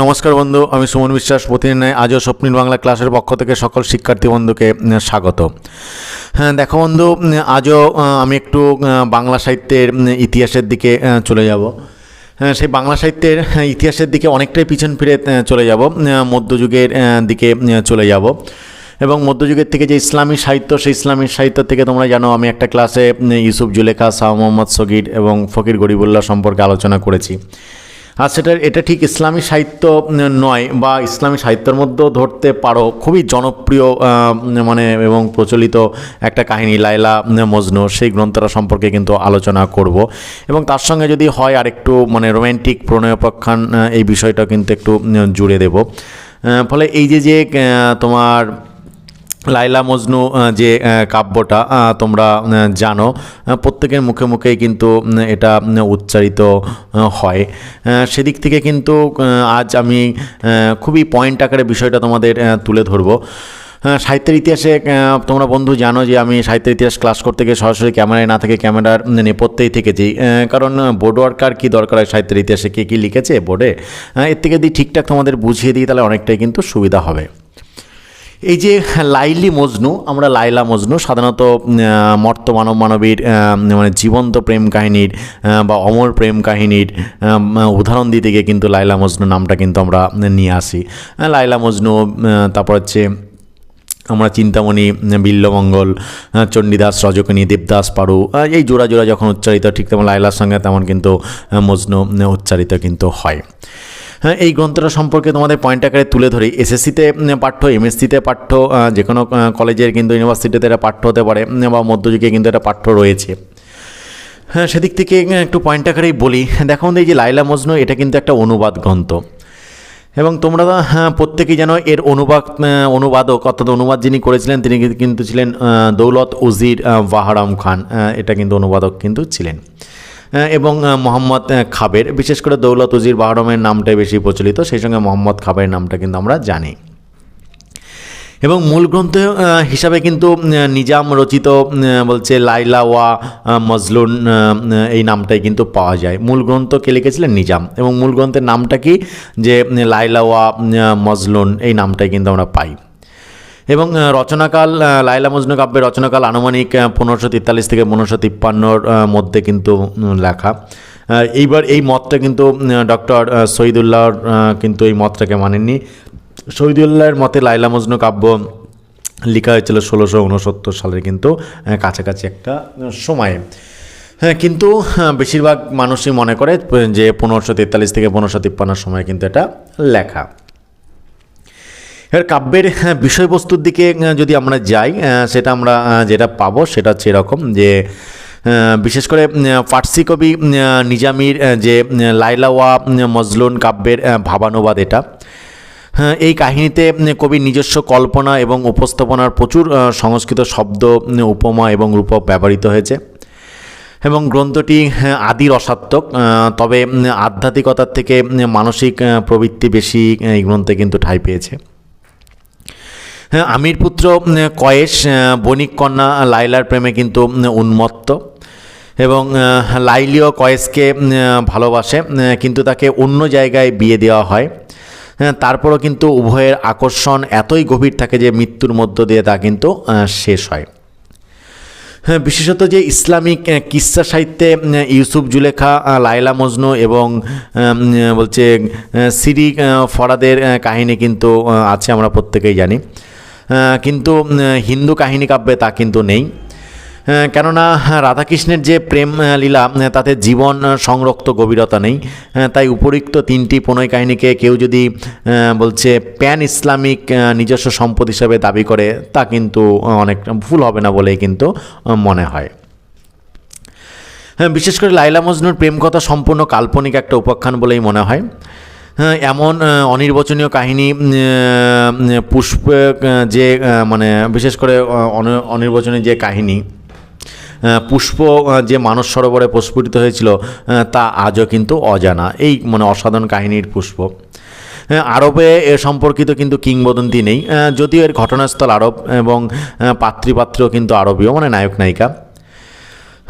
নমস্কার বন্ধু আমি সুমন বিশ্বাস। প্রতিদিন আজও স্বপ্নীল বাংলা ক্লাসের পক্ষ থেকে সকল শিক্ষার্থী বন্ধুকে স্বাগত। হ্যাঁ দেখো বন্ধু আজও আমি একটু বাংলা সাহিত্যের ইতিহাসের দিকে চলে যাব। হ্যাঁ সেই বাংলা সাহিত্যের হ্যাঁ, ইতিহাসের দিকে অনেকটাই পিছন ফিরে চলে যাব মধ্যযুগের দিকে চলে যাব। এবং মধ্যযুগের থেকে যে ইসলামী সাহিত্য সেই ইসলামী সাহিত্য থেকে তোমরা জানো আমি একটা ক্লাসে ইউসুফ জুলেখা শাহ মোহাম্মদ সগির এবং ফকির গরিবুল্লাহ সম্পর্কে আলোচনা করেছি। আর সেটা এটা ঠিক ইসলামী সাহিত্য নয় বা ইসলামী সাহিত্যের মধ্যেও ধরতে পারো। খুবই জনপ্রিয় মানে এবং প্রচলিত একটা কাহিনী লাইলা মজনু। সেই গ্রন্থটা সম্পর্কে কিন্তু আলোচনা করব। এবং তার সঙ্গে যদি হয় আর একটু মানে রোম্যান্টিক প্রণয়োপাখ্যান এই বিষয়টা কিন্তু একটু জুড়ে দেব। ফলে এই যে যে তোমার লাইলা মজনু যে কাব্যটা তোমরা জানো প্রত্যেকের মুখে মুখেই কিন্তু এটা উচ্চারিত হয়। সেদিক থেকে কিন্তু আজ আমি খুবই পয়েন্ট আকারে বিষয়টা তোমাদের তুলে ধরবো। সাহিত্যের ইতিহাসে তোমরা বন্ধু জানো যে, আমি সাহিত্যের ইতিহাস ক্লাস করতে গিয়ে সরাসরি ক্যামেরায় না থেকে ক্যামেরার নেপথ্যেই থেকেছি। কারণ বোর্ড ওয়ার্কার কী দরকার হয় সাহিত্যের ইতিহাসে? কে কী লিখেছে বোর্ডে এর থেকে যদি ঠিকঠাক তোমাদের বুঝিয়ে দিই, তাহলে অনেকটাই কিন্তু সুবিধা হবে। এই যে লাইলি মজনু, আমরা লাইলা মজনু, সাধারণত মর্ত মানব মানবীর মানে জীবন্ত প্রেম কাহিনীর বা অমর প্রেম কাহিনীর উদাহরণ দিতে গিয়ে কিন্তু লাইলা মজনু নামটা কিন্তু আমরা নিয়ে আসি। লাইলা মজনু তারপর হচ্ছে আমরা চিন্তামণি বিল্লমঙ্গল চণ্ডীদাস, রজকিনী, দেবদাস, পারু এই জোড়া জোড়া যখন উচ্চারিত, ঠিক তেমন লাইলার সঙ্গে তেমন কিন্তু মজনু, উচ্চারিত কিন্তু হয়। হ্যাঁ এই গ্রন্থটা সম্পর্কে তোমাদের পয়েন্ট আকারে তুলে ধরি। এসএসসিতে পাঠ্য এমএসসিতে পাঠ্য যে কোনো কলেজের কিন্তু ইউনিভার্সিটিতে এটা পাঠ্য হতে পারে বা মধ্যযুগে কিন্তু এটা পাঠ্য রয়েছে। হ্যাঁ সেদিক থেকে একটু পয়েন্ট আকারেই বলি। দেখো এই যে লাইলা মজনু এটা কিন্তু একটা অনুবাদ গ্রন্থ। এবং তোমরা প্রত্যেকেই জানো এর অনুবাদ অনুবাদক অর্থাৎ অনুবাদ যিনি করেছিলেন তিনি কিন্তু ছিলেন দৌলত উজির আহ, বাহারাম খান। এটা কিন্তু অনুবাদক কিন্তু ছিলেন। এবং মোহাম্মদ খাবের। বিশেষ করে দৌলত উজির বাহারমের নামটাই বেশি প্রচলিত, সেই সঙ্গে মোহাম্মদ খাবের নামটা কিন্তু আমরা জানি। এবং মূল গ্রন্থ হিসাবে কিন্তু নিজাম রচিত বলছে লাইলা ওয়া মজলুন এই নামটাই কিন্তু পাওয়া যায়। মূল গ্রন্থ কে লিখেছিলেন? নিজাম। এবং মূল গ্রন্থের নামটা কি? যে, লাইলা ওয়া মজলুন, এই নামটাই কিন্তু আমরা পাই। এবং রচনাকাল লাইলা মজনু কাব্যের রচনাকাল আনুমানিক পনেরোশো তেতাল্লিশ থেকে পনেরোশো তিপ্পান্নর মধ্যে কিন্তু লেখা। এইবার এই মতটা কিন্তু ডক্টর শহীদুল্লাহর কিন্তু এই মতটাকে মানেননি। শহীদুল্লাহের মতে লাইলা মজনু কাব্য লেখা হয়েছিল ষোলোশো উনসত্তর সালের কিন্তু কাছাকাছি একটা সময়ে। হ্যাঁ কিন্তু বেশিরভাগ মানুষই মনে করে যে পনেরোশো তেতাল্লিশ থেকে পনেরোশো তিপ্পান্নর সময় কিন্তু এটা লেখা। এবার কাব্যের বিষয়বস্তুর দিকে যদি আমরা যাই সেটা আমরা যেটা পাবো সেটা হচ্ছে এরকম যে বিশেষ করে ফার্সি কবি নিজামির যে উম, লাইলা ওয়া মজলুন কাব্যের ভাবানুবাদ এটা। হ্যাঁ, এই কাহিনীতে কবির নিজস্ব কল্পনা এবং উপস্থাপনার প্রচুর সংস্কৃত শব্দ উপমা এবং রূপক ব্যবহৃত হয়েছে। এবং গ্রন্থটি আদি রসাত্মক তবে আধ্যাত্মিকতার থেকে মানসিক প্রবৃত্তি বেশি এই গ্রন্থে কিন্তু ঠাঁই পেয়েছে। আমির পুত্র কয়েস বণিক কন্যা লাইলার প্রেমে কিন্তু উন্মত্ত এবং লাইলিও কয়েসকে ভালোবাসে কিন্তু তাকে অন্য জায়গায় বিয়ে দেওয়া হয়। হ্যাঁ, তারপরও কিন্তু উভয়ের আকর্ষণ এতই গভীর থাকে যে মৃত্যুর মধ্য দিয়ে তা কিন্তু শেষ হয়। হ্যাঁ বিশেষত যে ইসলামিক কিস্সা সাহিত্যে ইউসুফ জুলেখা লায়লা মজনু এবং বলছে সিরি ফরাদের কাহিনী কিন্তু আছে আমরা প্রত্যেকেই জানি। কিন্তু হিন্দু কাহিনী কাব্যে তা কিন্তু নেই। কেননা, রাধাকৃষ্ণের যে প্রেম লীলা তাতে জীবন সংরক্ত গভীরতা নেই। তাই উপরিক্ত তিনটি প্রণয় কাহিনীকে কেউ যদি বলছে প্যান ইসলামিক নিজস্ব সম্পদ হিসাবে দাবি করে, তা কিন্তু অনেক ভুল হবে না বলেই কিন্তু মনে হয়। হ্যাঁ বিশেষ করে লাইলা মজনুর প্রেম কথা সম্পূর্ণ কাল্পনিক একটা উপাখ্যান বলেই মনে হ্যাঁ। এমন আহ, অনির্বচনীয় কাহিনী পুষ্প যে মানে বিশেষ করে অনির্বচনীয় যে কাহিনী পুষ্প যে মানস সরোবরে প্রস্ফুটিত হয়েছিল তা আজও কিন্তু অজানা। এই মানে অসাধারণ কাহিনীর পুষ্প। হ্যাঁ, আরবে এ সম্পর্কিত কিন্তু কিংবদন্তি নেই। যদিও এর ঘটনাস্থল আরব এবং পাত্রীপাত্র কিন্তু আরবীয় মানে নায়ক নায়িকা।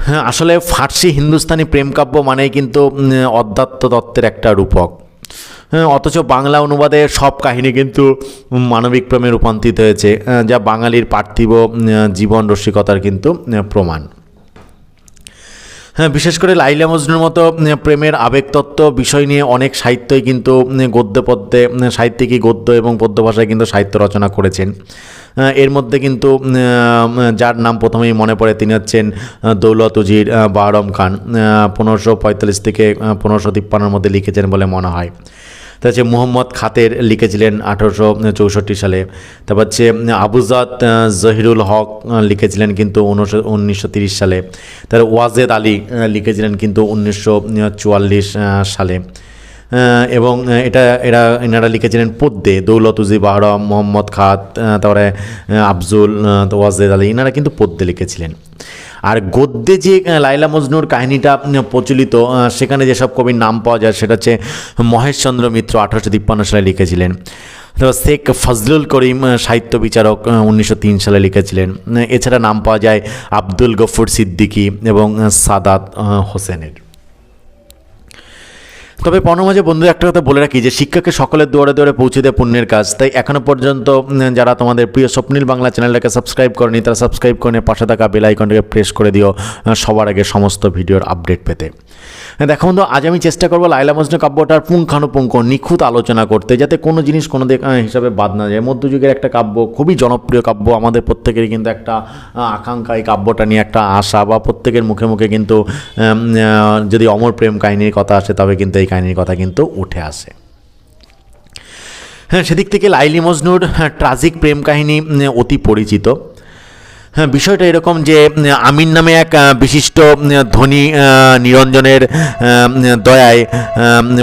হ্যাঁ আসলে ফার্সি হিন্দুস্তানি প্রেমকাব্য মানেই কিন্তু অধ্যাত্ম তত্ত্বের একটা রূপক। হ্যাঁ, অথচ বাংলা অনুবাদে সব কাহিনী কিন্তু মানবিক প্রেমে রূপান্তরিত হয়েছে যা বাঙালির পার্থিব জীবন রসিকতার কিন্তু প্রমাণ। হ্যাঁ বিশেষ করে লাইলা মজনুর মতো প্রেমের আবেগতত্ত্ব বিষয় নিয়ে অনেক সাহিত্যই কিন্তু গদ্য পদ্যে সাহিত্যিকই গদ্য এবং পদ্য ভাষায় কিন্তু সাহিত্য রচনা করেছেন। এর মধ্যে কিন্তু যার নাম প্রথমেই মনে পড়ে তিনি হচ্ছেন দৌলত উজির বাহরম খান পনেরোশো পঁয়তাল্লিশ থেকে পনেরোশো তিপ্পান্নর মধ্যে লিখেছেন বলে মনে হয়। তা হচ্ছে মুহম্মদ খাতের লিখেছিলেন আঠারোশো চৌষট্টি সালে। তারপর হচ্ছে আবুজাদ জহিরুল হক লিখেছিলেন কিন্তু উনিশশো তিরিশ সালে। তার ওয়াজেদ আলী লিখেছিলেন কিন্তু উনিশশো চুয়াল্লিশ সালে। এবং এটা, এরা, এনারা লিখেছিলেন পদ্যে দৌলত উজি বাহরম মোহাম্মদ খাত তারপরে আফজুল ওয়াজেদ আলী, এনারা কিন্তু পদ্যে লিখেছিলেন। আর গদ্যে যে লাইলা মজনুর কাহিনীটা প্রচলিত সেখানে যেসব কবির নাম পাওয়া যায় সেটা হচ্ছে মহেশচন্দ্র মিত্র আঠারোশো তিপ্পান্ন সালে লিখেছিলেন। শেখ ফজলুল করিম সাহিত্য বিচারক উনিশশো তিন সালে লিখেছিলেন। এছাড়া নাম পাওয়া যায় আব্দুল গফুর সিদ্দিকী এবং সাদাত হোসেনের। তবে পণমাঝে বন্ধু একটা কথা বলে রাখি যে শিক্ষাকে সকলের দুয়ারে দুয়ারে পৌঁছে দেয় পুণ্যের কাজ। তাই এখনও পর্যন্ত যারা তোমাদের প্রিয় স্বপ্নীল বাংলা চ্যানেলটাকে সাবস্ক্রাইব করেনি, তারা সাবস্ক্রাইব করে পাশে থাকা বেল আইকনটাকে প্রেস করে দিও সবার আগে সমস্ত ভিডিওর আপডেট পেতে। দেখো বন্ধু, আজ আমি চেষ্টা করব লাইলা মজনু কাব্যটার পুঙ্খানুপুঙ্খ, নিখুঁত আলোচনা করতে, যাতে কোনো জিনিস কোনো হিসাবে বাদ না যায়। মধ্যযুগের একটা কাব্য, খুবই জনপ্রিয় কাব্য, আমাদের প্রত্যেকেরই কিন্তু একটা আকাঙ্ক্ষা এই কাব্যটা নিয়ে একটা আশা, বা প্রত্যেকের মুখে মুখে কিন্তু যদি অমর প্রেম কাহিনীর কথা আসে, তবে কিন্তু এই কাহিনীর কথা কিন্তু উঠে আসে। হ্যাঁ সেদিক থেকে লাইলি মজনুর ট্রাজিক প্রেম কাহিনী অতি পরিচিত। হ্যাঁ বিষয়টা এরকম যে আমিন নামে এক বিশিষ্ট ধনী নিরঞ্জনের দয়ায়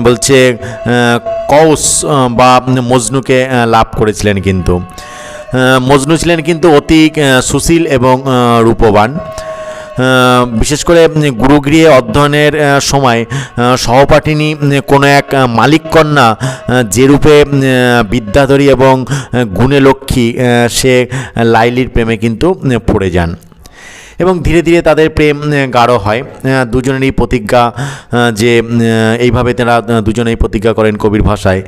বলছে কৌস বা মজনুকে লাভ করেছিলেন কিন্তু। মজনু ছিলেন কিন্তু অতি সুশীল এবং রূপবান। বিশেষ করে গুরুগৃহে অধ্যয়নের সময় সহপাঠিনী কোনো এক মালিক কন্যা আহ, যে রূপে উম, আহ, বিদ্যাধরী এবং গুণে লক্ষ্মী সে লাইলির প্রেমে কিন্তু পড়ে যান। এবং ধীরে ধীরে তাদের প্রেম গাঢ় হয়। দুজনেরই প্রতিজ্ঞা যে এইভাবে তারা দুজনেই প্রতিজ্ঞা করেন কবির ভাষায়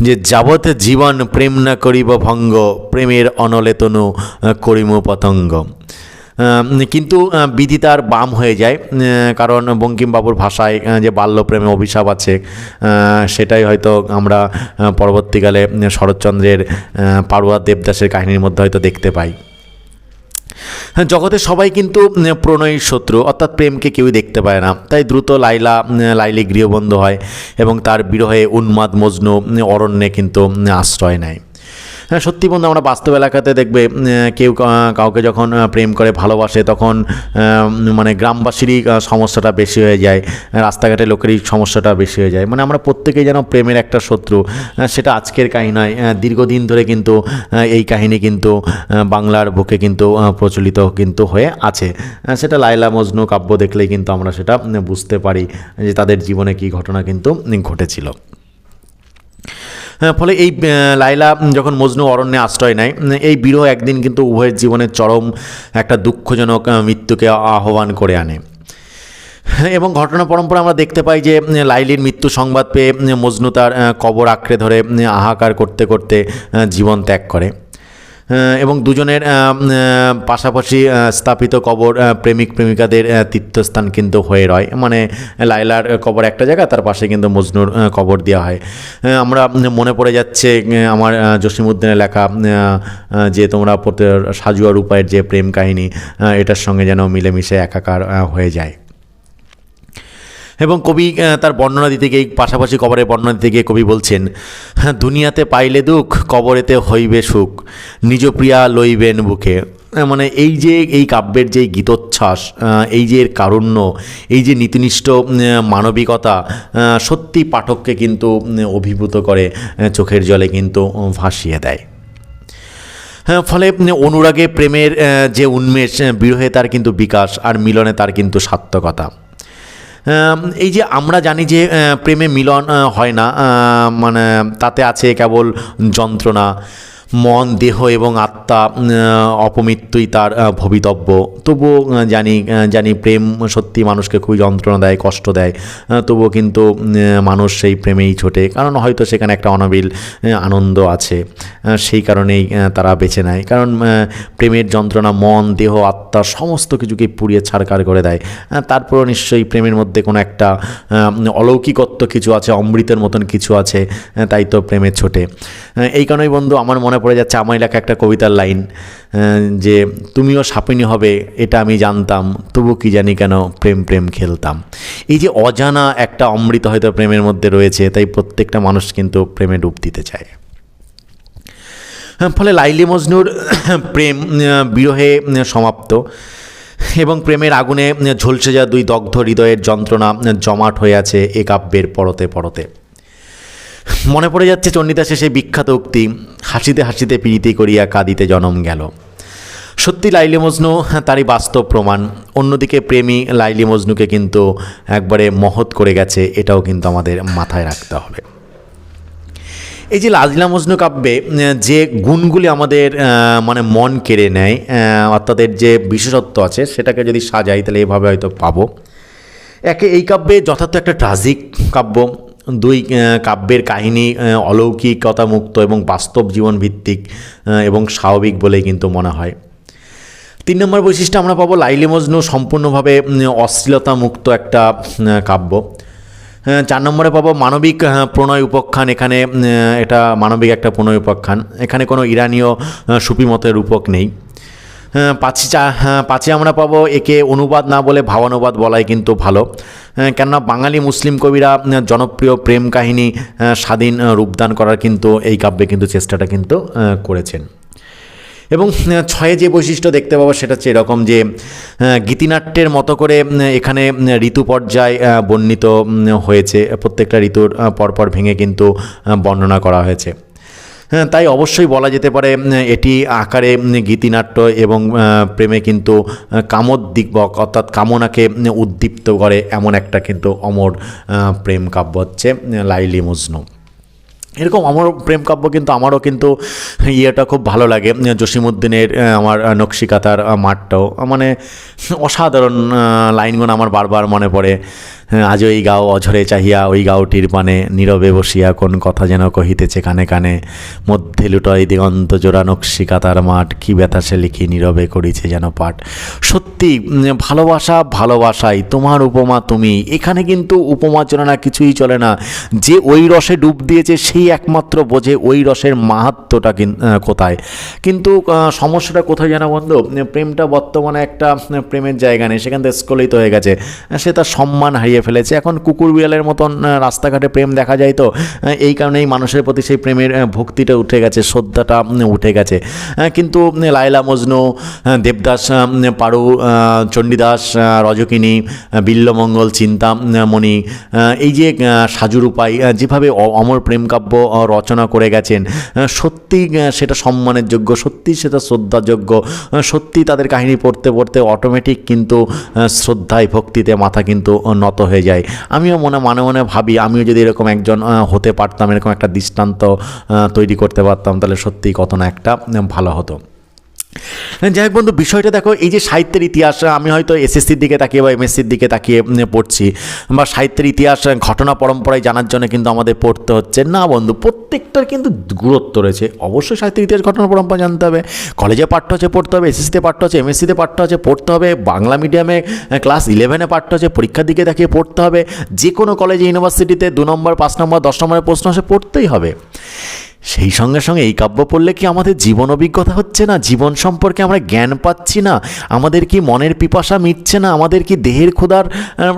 যে যাবত জীবন প্রেম না করিব ভঙ্গ প্রেমের অনলেতনু করিম পতঙ্গ। কিন্তু বিধি তার বাম হয়ে যায় কারণ বঙ্কিমবাবুর ভাষায় যে বাল্যপ্রেমে অভিশাপ আছে সেটাই হয়তো আমরা পরবর্তীকালে শরৎচন্দ্রের পাড়ুয়া দেবদাসের কাহিনীর মধ্যে হয়তো দেখতে পাই। হ্যাঁ জগতে সবাই কিন্তু প্রণয়ীর শত্রু, অর্থাৎ প্রেমকে কেউই দেখতে পায় না। তাই দ্রুত লাইলা লাইলি গৃহবন্ধ হয় এবং তার বিরহে উন্মাদ মজনু অরণ্যে কিন্তু আশ্রয় নেয়। সত্যি বন্ধু আমরা বাস্তব এলাকাতে দেখবে কেউ কাউকে যখন প্রেম করে ভালোবাসে তখন মানে গ্রামবাসীরই সমস্যাটা বেশি হয়ে যায় রাস্তাঘাটে লোকেরই সমস্যাটা বেশি হয়ে যায়। মানে আমরা প্রত্যেকেই যেন প্রেমের একটা শত্রু সেটা আজকের কাহিনী নয় দীর্ঘদিন ধরে কিন্তু এই কাহিনী কিন্তু বাংলার বুকে কিন্তু প্রচলিত কিন্তু হয়ে আছে। সেটা লাইলা মজনু কাব্য দেখলেই কিন্তু আমরা সেটা বুঝতে পারি যে তাদের জীবনে কী ঘটনা কিন্তু ঘটেছিল। হ্যাঁ, ফলে এই লাইলা যখন মজনু অরণ্যে আশ্রয় নেয় এই বিরহ একদিন কিন্তু উভয়ের জীবনের চরম একটা দুঃখজনক মৃত্যুকে আহ্বান করে আনে। হ্যাঁ, এবং ঘটনা পরম্পরা আমরা দেখতে পাই যে লাইলির মৃত্যু সংবাদ পেয়ে মজনু তার কবর আঁকড়ে ধরে হাহাকার করতে করতে জীবন ত্যাগ করে। এবং দুজনের পাশাপাশি স্থাপিত কবর প্রেমিক প্রেমিকাদের তীর্থস্থান কিন্তু হয়ে রয়। মানে লাইলার কবর একটা জায়গা তার পাশে কিন্তু মজনুর কবর দেওয়া হয়। আমরা মনে পড়ে যাচ্ছে আমার আহ, জসিমউদ্দিনের লেখা যে তোমরা সাজুয়া রূপায়ের যে প্রেম কাহিনী এটার সঙ্গে যেন মিলেমিশে একাকার হয়ে যায়। এবং কবি তার বর্ণনা দিতে গিয়ে পাশাপাশি কবরের বর্ণনা দিতে গিয়ে কবি বলছেন হ্যাঁ দুনিয়াতে পাইলে দুঃখ, কবরেতে হইবে সুখ নিজ প্রিয়া লইবেন বুকে। মানে এই যে এই কাব্যের যে গীতোচ্ছ্বাস এই যে এর কারুণ্য, এই যে নীতিনিষ্ঠ মানবিকতা সত্যি পাঠককে কিন্তু অভিভূত করে চোখের জলে কিন্তু ভাসিয়ে দেয়। হ্যাঁ ফলে অনুরাগে প্রেমের যে উন্মেষ বিরহে তার কিন্তু বিকাশ, আর মিলনে তার কিন্তু সার্থকতা। এই যে আমরা জানি যে প্রেমে মিলন হয় না মানে তাতে আছে কেবল যন্ত্রণা। মন, দেহ এবং আত্মা অপমৃত্যুই তার ভবিতব্য। তবুও জানি জানি প্রেম সত্যি মানুষকে খুবই যন্ত্রণা দেয়, কষ্ট দেয়। তবুও কিন্তু মানুষ সেই প্রেমেই ছোটে। কারণ হয়তো সেখানে একটা অনাবিল আনন্দ আছে। সেই কারণেই তারা বেছে নেয়। কারণ প্রেমের যন্ত্রণা, মন, দেহ, আত্মা সমস্ত কিছুকে পুড়িয়ে ছাড়কার করে দেয়। তারপরও নিশ্চয়ই প্রেমের মধ্যে কোনো একটা অলৌকিকত্ব কিছু আছে, অমৃতের মতন কিছু আছে তাই তো প্রেমে ছোটে। এই কারণেই বন্ধু, আমার মনে পড়ে যাচ্ছে আমার লেখা একটা কবিতার লাইন যে তুমিও সাপিনী হবে, এটা আমি জানতাম, তবু কি জানি কেন প্রেম প্রেম খেলতাম। এই যে অজানা একটা অমৃত হয়তো প্রেমের মধ্যে রয়েছে, তাই প্রত্যেকটা মানুষ কিন্তু প্রেমে ডুব দিতে চায়। ফলে লাইলি মজনুর প্রেম বিরহে সমাপ্ত। এবং প্রেমের আগুনে ঝলসে যাওয়া দুই দগ্ধ হৃদয়ের যন্ত্রণা জমাট হয়ে আছে এ কাব্যের পরতে পরতে। মনে পড়ে যাচ্ছে চণ্ডীদাসের সেই বিখ্যাত উক্তি, হাসিতে হাসিতে প্রীতি করিয়া কাঁদিতে জনম গেল। সত্যি লাইলি মজনু তারই বাস্তব প্রমাণ। অন্যদিকে প্রেমী লাইলি মজনুকে কিন্তু একবারে মহৎ করে গেছে, এটাও কিন্তু আমাদের মাথায় রাখতে হবে। এই যে লাজলা মজনু কাব্যে, যে গুণগুলি আমাদের মানে মন কেড়ে নেয় অর্থাৎ এর যে বিশেষত্ব আছে, সেটাকে যদি সাজাই, তাহলে এভাবে হয়তো পাবো। একে এই কাব্যে যথার্থ একটা ট্রাজিক কাব্য দুই কাব্যের কাহিনী আহ, অলৌকিকতা মুক্ত এবং বাস্তব জীবন ভিত্তিক এবং স্বাভাবিক বলেই কিন্তু মনে হয়। তিন নম্বর বৈশিষ্ট্য আমরা পাবো লাইলি মজনু সম্পূর্ণভাবে অশ্লীলতা মুক্ত একটা কাব্য। চার নম্বরে পাবো মানবিক প্রণয় উপাখ্যান। এখানে এটা মানবিক একটা প্রণয় উপাখ্যান। এখানে কোনো ইরানীয় আহ, সুফিমতের রূপক নেই। পাঁচে চা হ্যাঁ, পাঁচে আমরা পাবো। একে অনুবাদ না বলে ভাবানুবাদ বলাই কিন্তু ভালো। হ্যাঁ, কেননা বাঙালি মুসলিম কবিরা জনপ্রিয় প্রেম কাহিনী স্বাধীন রূপদান করার কিন্তু এই কাব্যে কিন্তু চেষ্টাটা কিন্তু করেছেন। এবং ছয়ে যে বৈশিষ্ট্য দেখতে পাবো সেটা হচ্ছে এরকম যে গীতিনাট্যের মতো করে এখানে ঋতু পর্যায় বর্ণিত হয়েছে। প্রত্যেকটা ঋতুর পরপর ভেঙে কিন্তু বর্ণনা করা হয়েছে। হ্যাঁ তাই অবশ্যই বলা যেতে পারে এটি আকারে গীতিনাট্য এবং প্রেমে কিন্তু কামোদ্দীপক অর্থাৎ কামনাকে উদ্দীপ্ত করে এমন একটা কিন্তু অমর প্রেম কাব্য হচ্ছে লাইলি মজনু। এরকম আমার প্রেম কাব্য কিন্তু আমারও কিন্তু ইয়েটা খুব ভালো লাগে জসিমুদ্দিনের আমার নকশিকাতার মাঠটাও। মানে অসাধারণ লাইনগুলো আমার বারবার মনে পড়ে। হ্যাঁ, আজ ওই গাও অঝরে চাহিয়া, ওই গাওটির পানে নীরবে বসিয়া কোন কথা যেন কহিতেছে কানে কানে। মধ্যে লুটয় দিগন্ত জোড়া নকশিকাতার মাঠ, কি ব্যথা সে লিখি নীরবে করিছে যেন পাঠ। সত্যি ভালোবাসা ভালোবাসাই, তোমার উপমা তুমি। এখানে কিন্তু উপমা চলে না কিছুই চলে না। যে ওই রসে ডুব দিয়েছে সেই একমাত্র বোঝে ওই রসের মাহাত্মটা কোথায়। কিন্তু সমস্যাটা কোথায় জানা বন্ধু? প্রেমটা বর্তমানে একটা প্রেমের জায়গা নেই, সেখান থেকে স্কলিত হয়ে গেছে। সে তার সম্মান হারিয়ে ফেলেছে। এখন কুকুর বিড়ালের মতন রাস্তাঘাটে প্রেম দেখা যায় তো এই কারণেই মানুষের প্রতি সেই প্রেমের ভক্তিটা উঠে গেছে, শ্রদ্ধাটা উঠে গেছে। কিন্তু লায়লা মজনু দেবদাস পারু চণ্ডীদাস রজকিনী বিল্লমঙ্গল চিন্তামণি এই যে সাজুর উপায় যেভাবে অমর প্রেমকাব্য রচনা করে গেছেন সত্যি সেটা সম্মানের যোগ্য, সত্যি সেটা শ্রদ্ধাযোগ্য সত্যি তাদের কাহিনী পড়তে পড়তে অটোমেটিক কিন্তু শ্রদ্ধায়, ভক্তিতে মাথা কিন্তু নত হয়ে যায়। আমিও মনে মনে মনে ভাবি, আমিও যদি এরকম একজন হতে পারতাম, এরকম একটা দৃষ্টান্ত তৈরি করতে পারতাম, তাহলে সত্যিই কত না একটা ভালো হতো। যাই হোক বন্ধু, বিষয়টা দেখো, এই যে সাহিত্যের ইতিহাস, আমি হয়তো এসএসসির দিকে তাকিয়ে বা এমএসসির দিকে তাকিয়ে পড়ছি, বা সাহিত্যের ইতিহাস ঘটনা পরম্পরায় জানার জন্য কিন্তু আমাদের পড়তে হচ্ছে। না বন্ধু, প্রত্যেকটার কিন্তু গুরুত্ব রয়েছে। অবশ্যই সাহিত্যের ইতিহাস, ঘটনা পরম্পরা জানতে হবে। কলেজে পাঠ্য আছে পড়তে হবে, এসএসসিতে পাঠ্য হচ্ছে, এমএসসিতে পাঠ্য আছে পড়তে হবে। বাংলা মিডিয়ামে ক্লাস ইলেভেনে পাঠ্য হচ্ছে, পরীক্ষার দিকে তাকিয়ে পড়তে হবে। যে কোনো কলেজে, ইউনিভার্সিটিতে দু নম্বর, পাঁচ নম্বর, দশ নম্বরের প্রশ্ন আসে, পড়তেই হবে। সেই সঙ্গে সঙ্গে এই কাব্য পড়লে কি আমাদের জীবন অভিজ্ঞতা হচ্ছে না? জীবন সম্পর্কে আমরা জ্ঞান পাচ্ছি না? আমাদের কি মনের পিপাসা মিটছে না? আমাদের কি দেহের ক্ষুধার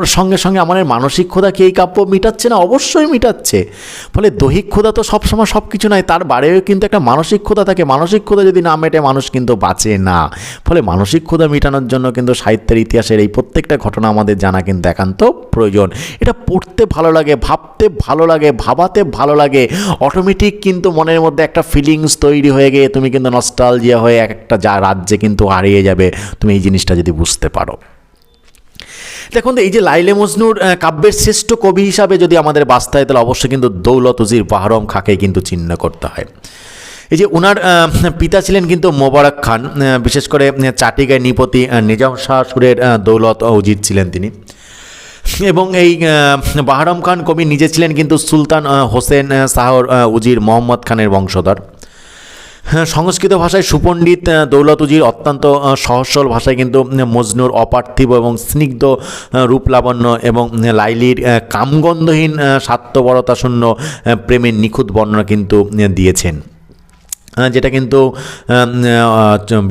সঙ্গে সঙ্গে আমাদের মানসিক ক্ষুধা কি এই কাব্য মিটাচ্ছে না? অবশ্যই মিটাচ্ছে। ফলে দৈহিক ক্ষুধা তো সবসময় সব কিছু নয় তার বাড়িও কিন্তু একটা মানসিক ক্ষুধা থাকে। মানসিক ক্ষুধা যদি না মেটে মানুষ কিন্তু বাঁচে না। ফলে মানসিক ক্ষুধা মেটানোর জন্য কিন্তু সাহিত্যের ইতিহাসের এই প্রত্যেকটা ঘটনা আমাদের জানা কিন্তু একান্ত প্রয়োজন। এটা পড়তে ভালো লাগে, ভাবতে ভালো লাগে, ভাবাতে ভালো লাগে। অটোমেটিক কিন্তু মনের মধ্যে একটা ফিলিংস তৈরি হয়ে গিয়ে তুমি কিন্তু নস্টালজিয়া হয়ে একটা যা রাজ্যে কিন্তু হারিয়ে যাবে, তুমি এই জিনিসটা যদি বুঝতে পারো। দেখুন, এই যে লাইলে মজনুর কাব্যের শ্রেষ্ঠ কবি হিসাবে যদি আমাদের বাঁচতে হয়, তাহলে অবশ্যই কিন্তু দৌলত উজির বাহরম খাকে কিন্তু চিহ্ন করতে হয়। এই যে ওনার পিতা ছিলেন কিন্তু মোবারক খান বিশেষ করে চাটিগায় নিপতি নিজাম শাহ সুরের দৌলত উজির ছিলেন তিনি। এবং এই বাহারম খান কবি নিজে ছিলেন কিন্তু সুলতান হোসেন শাহর উজির মোহাম্মদ খানের বংশধর। হ্যাঁ, সংস্কৃত ভাষায় সুপণ্ডিত আহ, দৌলত উজির অত্যন্ত সরল ভাষায় কিন্তু মজনুর অপার্থিব এবং স্নিগ্ধ আহ, রূপ লাবণ্য এবং লাইলির কামগন্ধহীন স্বার্থপরতাশূন্য প্রেমের নিখুঁত বর্ণনা কিন্তু দিয়েছেন। যেটা কিন্তু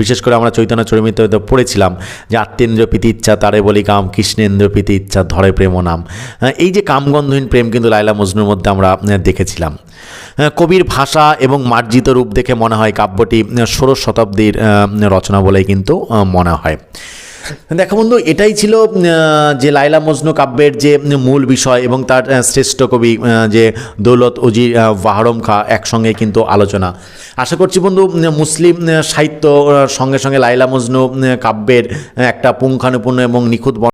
বিশেষ করে আমরা চৈতন্য চরিমিত পড়েছিলাম যে আত্মেন্দ্র প্রীতি ইচ্ছা, তারে বলি কাম, কৃষ্ণেন্দ্র প্রীতি ইচ্ছা, ধরে প্রেম নাম। এই যে কামগন্ধহীন প্রেম কিন্তু লাইলা মজনুর মধ্যে আমরা দেখেছিলাম। কবির ভাষা এবং মার্জিত রূপ দেখে মনে হয় কাব্যটি ষোড়শ শতাব্দীর রচনা বলেই কিন্তু মনে হয়। দেখো বন্ধু, এটাই ছিল যে লাইলা মজনু কাব্যের যে মূল বিষয় এবং তার শ্রেষ্ঠ কবি যে দৌলত ওজি বাহরম খা একসঙ্গে কিন্তু আলোচনা। আশা করছি বন্ধু মুসলিম সাহিত্য সঙ্গে সঙ্গে লাইলা মজনু কাব্যের একটা পুঙ্খানুপুঙ্খ এবং নিখুঁত